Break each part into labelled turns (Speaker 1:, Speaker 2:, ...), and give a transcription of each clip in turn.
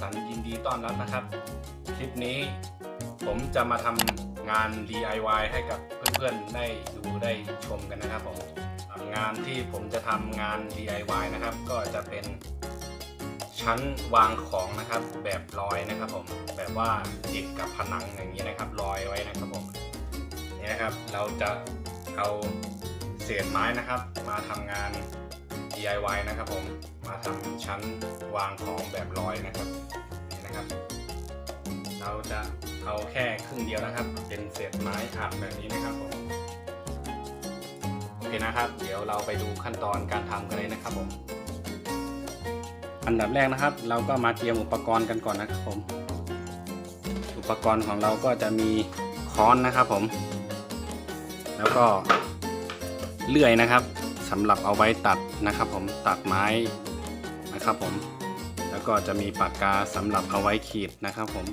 Speaker 1: สดีครับสินสร้างสรรค์ยินดีต้อนรับนะครับ คลิปนี้ผมจะมาทำงาน DIY ให้กับเพื่อนๆได้ดูได้ชมกันนะครับผมงานที่ผมจะทำงาน DIY นะครับ ก็จะเป็นชั้นวางของนะครับ แบบลอยนะครับผมแบบว่าติดกับผนังอย่างนี้นะครับลอยไว้นะครับผมนี่นะครับเราจะเอาเศษไม้นะครับ มาทำงาน DIY นะครับผม มาทำชั้นวางของแบบลอยนะครับนี่นะครับ เราจะเอาแค่ครึ่งเดียวนะครับ เป็นเศษไม้อัดแบบนี้นะครับผมโอเคนะครับ เดี๋ยวเราไปดูขั้นตอนการทำกันเลยนะครับผมอันดับแรกนะครับ เราก็มาเตรียมอุปกรณ์กันก่อนนะครับผม อุปกรณ์ของเราก็จะมีค้อนนะครับผม แล้วก็เลื่อยนะครับสำหรับเอาไว้ตัดนะครับผมตัดไม้ นะครับผม แล้วก็จะมีปากกาสำหรับเอาไว้ขีดนะครับผม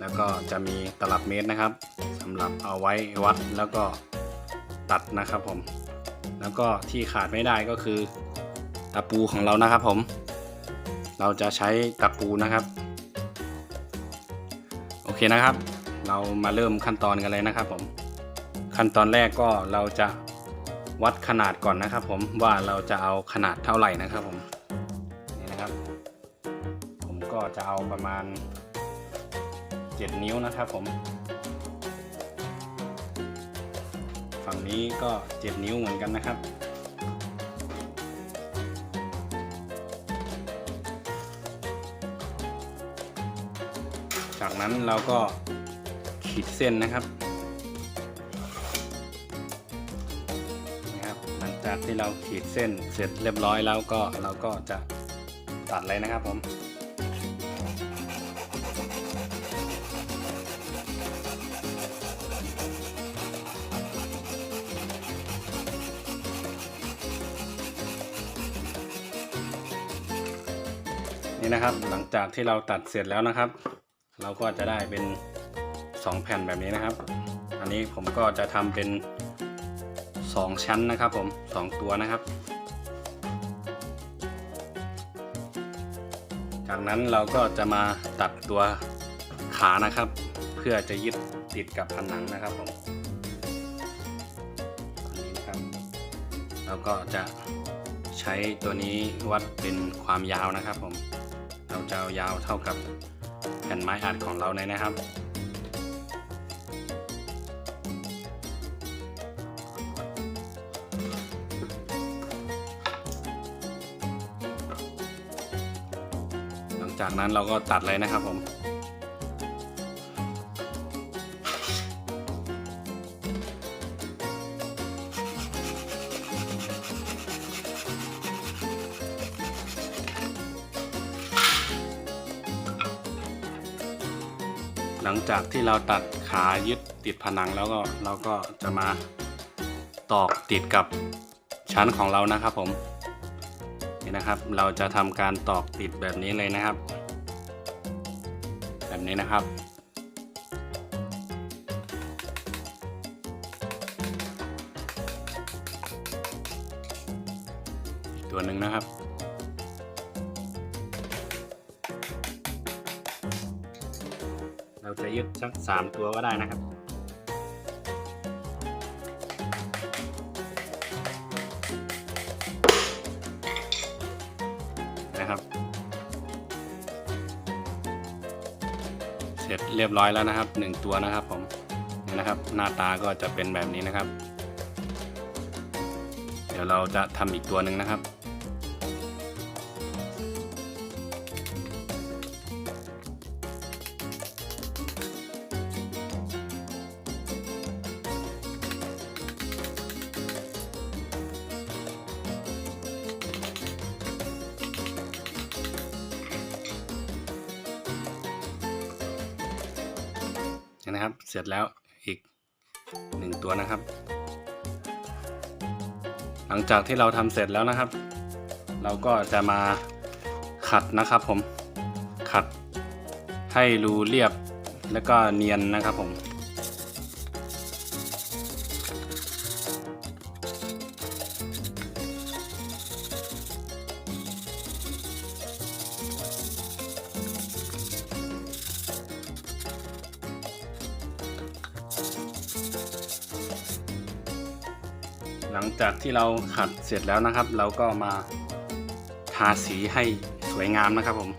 Speaker 1: แล้วก็จะมีตลับเมตรนะครับสำหรับเอาไว้วัดแล้วก็ตัดนะครับผม แล้วก็ที่ขาดไม่ได้ก็คือตะปูของเรานะครับผม เราจะใช้ตะปูนะครับ โอเคนะครับ เรามาเริ่มขั้นตอนกันเลยนะครับผม ขั้นตอนแรกก็เราจะวัดขนาดก่อนนะครับผมว่าเราจะเอาขนาดเท่าไหร่นะครับผมนี่นะครับผม ก็จะเอาประมาณ 7 นิ้วนะครับผม ฝั่งนี้ก็ 7 นิ้วเหมือนกันนะครับจากนั้นเราก็ขีดเส้นนะครับนะครับ หลังจากที่เราขีดเส้นเสร็จเรียบร้อยแล้วก็เราก็จะตัดเลยนะครับผม นี่นะครับ หลังจากที่เราตัดเสร็จแล้วนะครับ เราก็จะได้เป็น 2 แผ่นแบบนี้นะครับ อันนี้ผมก็จะทำเป็น 2 ชั้นนะครับ ผม 2 ตัวนะครับ จากนั้นเราก็จะมาตัดตัวขานะครับ เพื่อจะยึดติดกับผนังนะครับผมอันนี้นะครับเราก็จะใช้ตัวนี้วัดเป็นความยาวนะครับผม เราจะเอายาวเท่ากับแผ่นไม้อัดของเราเลยนะครับ หลังจากนั้นเราก็ตัดเลยนะครับผม หลังจากที่เราตัดขายึดติดผนังแล้วก็เราก็จะมาตอกติดกับชั้นของเรานะครับผมนี่นะครับ เราจะทำการตอกติดแบบนี้เลยนะครับ แบบนี้นะครับตัวหนึ่งนะครับ ยึดสักสามตัวก็ได้นะครับ นะครับ เสร็จเรียบร้อยแล้วนะครับหนึ่งตัวนะครับผมนี่นะครับ หน้าตาก็จะเป็นแบบนี้นะครับ เดี๋ยวเราจะทำอีกตัวหนึ่งนะครับ นะครับ เสร็จแล้วอีกหนึ่งตัวนะครับ หลังจากที่เราทำเสร็จแล้วนะครับ เราก็จะมาขัดนะครับผมขัดให้รูเรียบแล้วก็เนียนนะครับผม หลังจากที่เราขัดเสร็จแล้วนะครับ เราก็มาทาสีให้สวยงามนะครับผม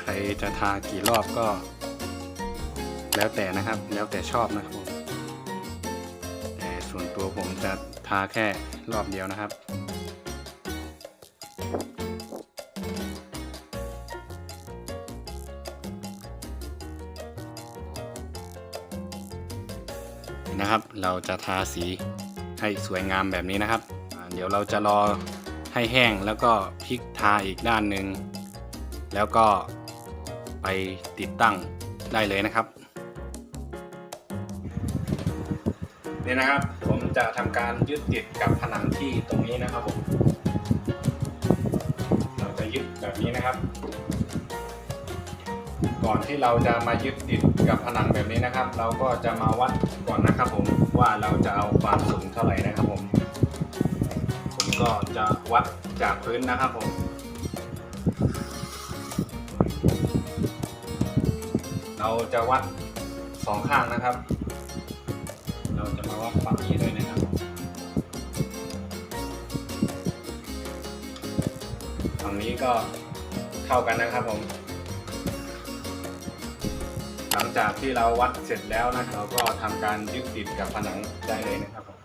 Speaker 1: ใครจะทากี่รอบก็ แล้วแต่นะครับ แล้วแต่ชอบนะครับผมแต่ส่วนตัวผมจะ ทาแค่รอบเดียวนะครับ นะครับ เราจะทาสีให้สวยงามแบบนี้นะครับ เดี๋ยวเราจะรอให้แห้งแล้วก็พลิกทาอีกด้านหนึ่ง แล้วก็ไปติดตั้งได้เลยนะครับ นี่นะครับ ผมจะทำการยึดติดกับผนังที่ตรงนี้นะครับผมเราจะยึดแบบนี้นะครับ ก่อนที่เราจะมายึดติดกับผนังแบบนี้นะครับ เราก็จะมาวัดก่อนนะครับ ผมว่าเราจะเอาความสูงเท่าไหร่นะครับผม ผมก็จะวัดจากพื้นนะครับผมเราจะวัดสองข้างนะครับ เราจะมาวัดฝั่งนี้ด้วยนะครับฝั่งนี้ก็เท่ากันนะครับผม หลังจากที่เราวัดเสร็จแล้วนะเราก็ทำการยึดติดกับผนังได้เลยนะครับผม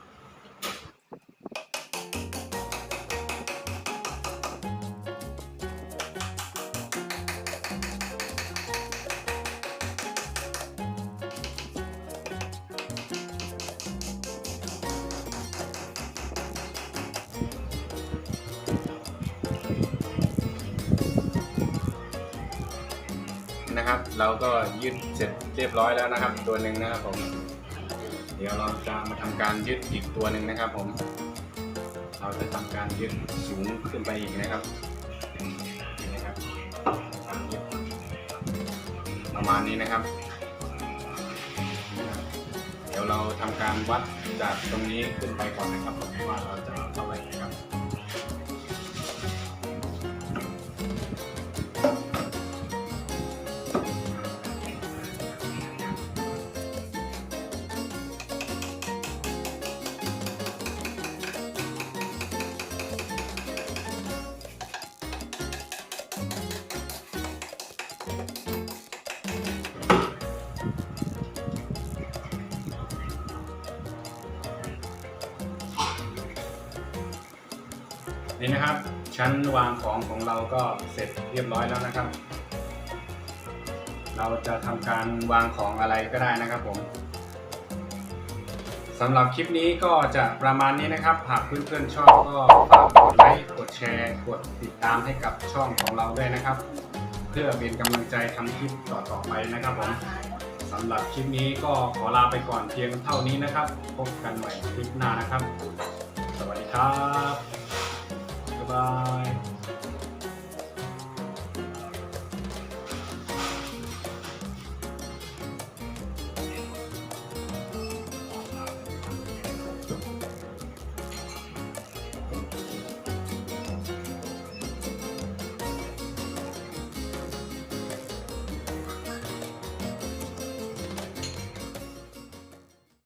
Speaker 1: นะครับ เราก็ยึดเสร็จเรียบร้อยแล้วนะครับ ตัวหนึ่งนะครับผม เดี๋ยวเราจะมาทำการยึดอีกตัวหนึ่งนะครับ ผม เราจะทำการยึดสูงขึ้นไปอีกนะครับนี่นะครับประมาณนี้นะครับ เดี๋ยวเราทำการวัดจากตรงนี้ขึ้นไปก่อนนะครับผมว่าเราจะ ชั้นวางของของเราก็เสร็จเรียบร้อยแล้วนะครับ เราจะทำการวางของอะไรก็ได้นะครับผมสำหรับคลิปนี้ก็จะประมาณนี้นะครับ หากเพื่อนๆชอบก็ฝากกดไลค์ กดแชร์ กดติดตามให้กับช่องของเราด้วยนะครับ เพื่อเป็นกำลังใจทำคลิปต่อๆไปนะครับผมสำหรับคลิปนี้ก็ขอลาไปก่อนเพียงเท่านี้นะครับ พบกันใหม่คลิปหน้านะครับ สวัสดีครับ Goodbye.